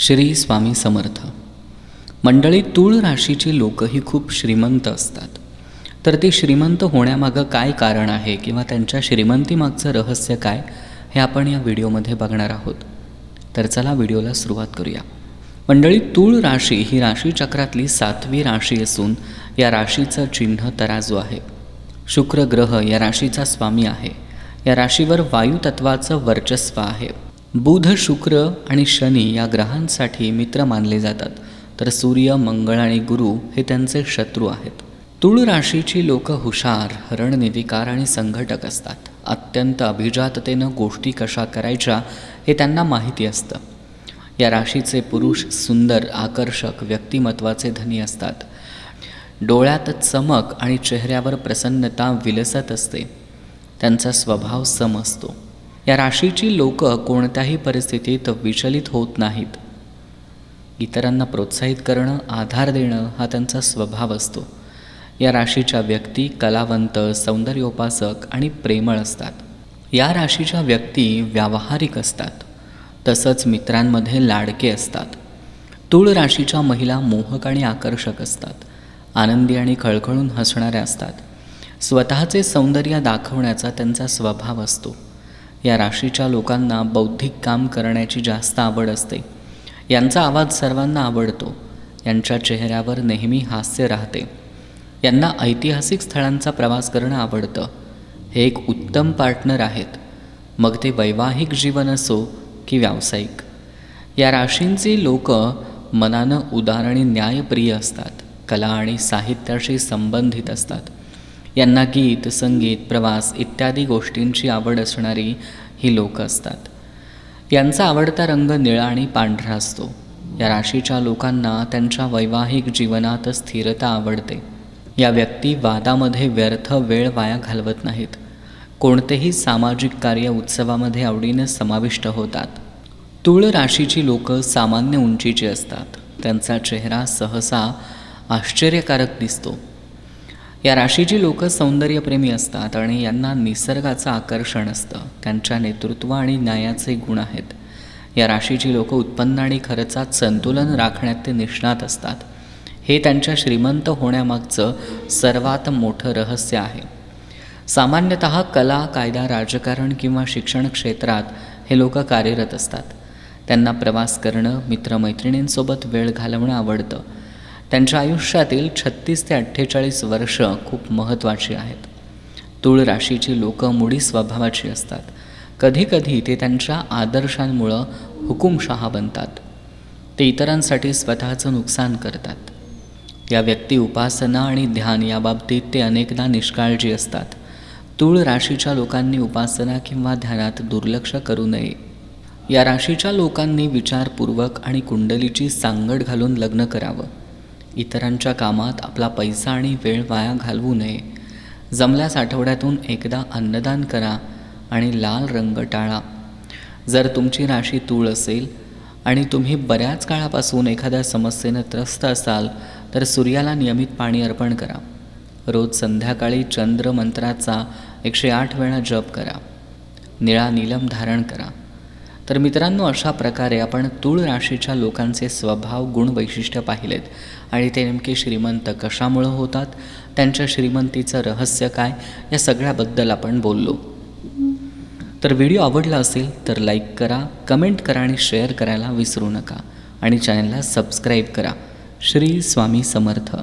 श्री स्वामी समर्थ. मंडळी तूळ राशीची लोकही खूप श्रीमंत असतात. तर ते श्रीमंत होण्यामागं काय कारण आहे किंवा त्यांच्या श्रीमंतीमागचं रहस्य काय हे आपण या व्हिडिओमध्ये बघणार आहोत. तर चला व्हिडिओला सुरुवात करूया. मंडळी तूळ राशी ही राशीचक्रातली सातवी राशी असून या राशीचं चिन्ह तराजू आहे. शुक्र ग्रह या राशीचा स्वामी आहे. या राशीवर वायुतत्वाचं वर्चस्व आहे. बुध शुक्र आणि शनी या ग्रहांसाठी मित्र मानले जातात. तर सूर्य मंगळ आणि गुरु हे त्यांचे शत्रू आहेत. तुळ राशीची लोक हुशार रणनिधिकार आणि संघटक असतात. अत्यंत अभिजाततेनं गोष्टी कशा करायच्या हे त्यांना माहिती असतं. या राशीचे पुरुष सुंदर आकर्षक व्यक्तिमत्वाचे धनी असतात. डोळ्यात चमक आणि चेहऱ्यावर प्रसन्नता विलसत असते. त्यांचा स्वभाव सम असतो. या राशीची लोक कोणत्याही परिस्थितीत विचलित होत नाहीत. इतरांना प्रोत्साहित करणं आधार देणं हा त्यांचा स्वभाव असतो. या राशीच्या व्यक्ती कलावंत सौंदर्योपासक आणि प्रेमळ असतात. या राशीच्या व्यक्ती व्यावहारिक असतात. तसंच मित्रांमध्ये लाडके असतात. तूळ राशीच्या महिला मोहक आणि आकर्षक असतात. आनंदी आणि खळखळून हसणाऱ्या असतात. स्वतःचे सौंदर्य दाखवण्याचा त्यांचा स्वभाव असतो. या राशीच्या लोकांना बौद्धिक काम करण्याची जास्त आवड असते. यांचा आवाज सर्वांना आवडतो. यांच्या चेहऱ्यावर नेहमी हास्य राहते. यांना ऐतिहासिक स्थळांचा प्रवास करणं आवडतं. हे एक उत्तम पार्टनर आहेत. मग ते वैवाहिक जीवन असो की व्यावसायिक. या राशींची लोक मनानं उदार आणि न्यायप्रिय असतात. कला आणि साहित्याशी संबंधित असतात. यांना गीत संगीत प्रवास इत्यादी गोष्टींची आवड असणारी ही लोक असतात. यांचा आवडता रंग निळा आणि पांढरा असतो. या राशीच्या लोकांना त्यांच्या वैवाहिक जीवनात स्थिरता आवडते. या व्यक्ती वादामध्ये व्यर्थ वेळ वाया घालवत नाहीत. कोणतेही सामाजिक कार्य उत्सवामध्ये आवडीनं समाविष्ट होतात. तुळ राशीची लोक सामान्य उंचीची असतात. त्यांचा चेहरा सहसा आश्चर्यकारक दिसतो. या राशीची लोक सौंदर्यप्रेमी असतात आणि यांना निसर्गाचं आकर्षण असतं. त्यांच्या नेतृत्व आणि न्यायाचे गुण आहेत. या राशीची लोक उत्पन्न आणि खर्चात संतुलन राखण्यात ते निष्णात असतात. हे त्यांच्या श्रीमंत होण्यामागचं सर्वात मोठं रहस्य आहे. सामान्यतः कला कायदा राजकारण किंवा शिक्षण क्षेत्रात हे लोक कार्यरत असतात. त्यांना प्रवास करणं मित्रमैत्रिणींसोबत वेळ घालवणं आवडतं. त्यांच्या आयुष्यातील छत्तीस ते अठ्ठेचाळीस वर्ष खूप महत्त्वाची आहेत. तूळ राशीची लोकं मुडी स्वभावाची असतात. कधीकधी ते त्यांच्या आदर्शांमुळं हुकुमशहा बनतात. ते इतरांसाठी स्वतःचं नुकसान करतात. या व्यक्ती उपासना आणि ध्यान याबाबतीत ते अनेकदा निष्काळजी असतात. तूळ राशीच्या लोकांनी उपासना किंवा ध्यानात दुर्लक्ष करू नये. या राशीच्या लोकांनी विचारपूर्वक आणि कुंडलीची सांगड घालून लग्न करावं. इतरांच्या कामात आपला पैसा आणि वेळ वाया घालवू नये. जमल्यास आठवड्यातून एकदा अन्नदान करा आणि लाल रंग टाळा. जर तुमची राशी तूळ असेल आणि तुम्ही बऱ्याच काळापासून एखाद्या समस्येनं त्रस्त असाल तर सूर्याला नियमित पाणी अर्पण करा. रोज संध्याकाळी चंद्र मंत्राचा एकशे आठ वेळा जप करा. निळा नीलम धारण करा. तर मित्रांनो अशा प्रकारे आपण तूळ राशीच्या लोकांचे स्वभाव गुण वैशिष्ट्य पाहिलेत. आणि ते नेमके श्रीमंत कशामुळं होतात? त्यांच्या श्रीमंतीचं रहस्य काय? या सगळ्याबद्दल आपण बोललो. तर व्हिडिओ आवडला असेल तर लाईक करा कमेंट करा आणि शेअर करायला विसरू नका. आणि चॅनलला सबस्क्राईब करा. श्री स्वामी समर्थ.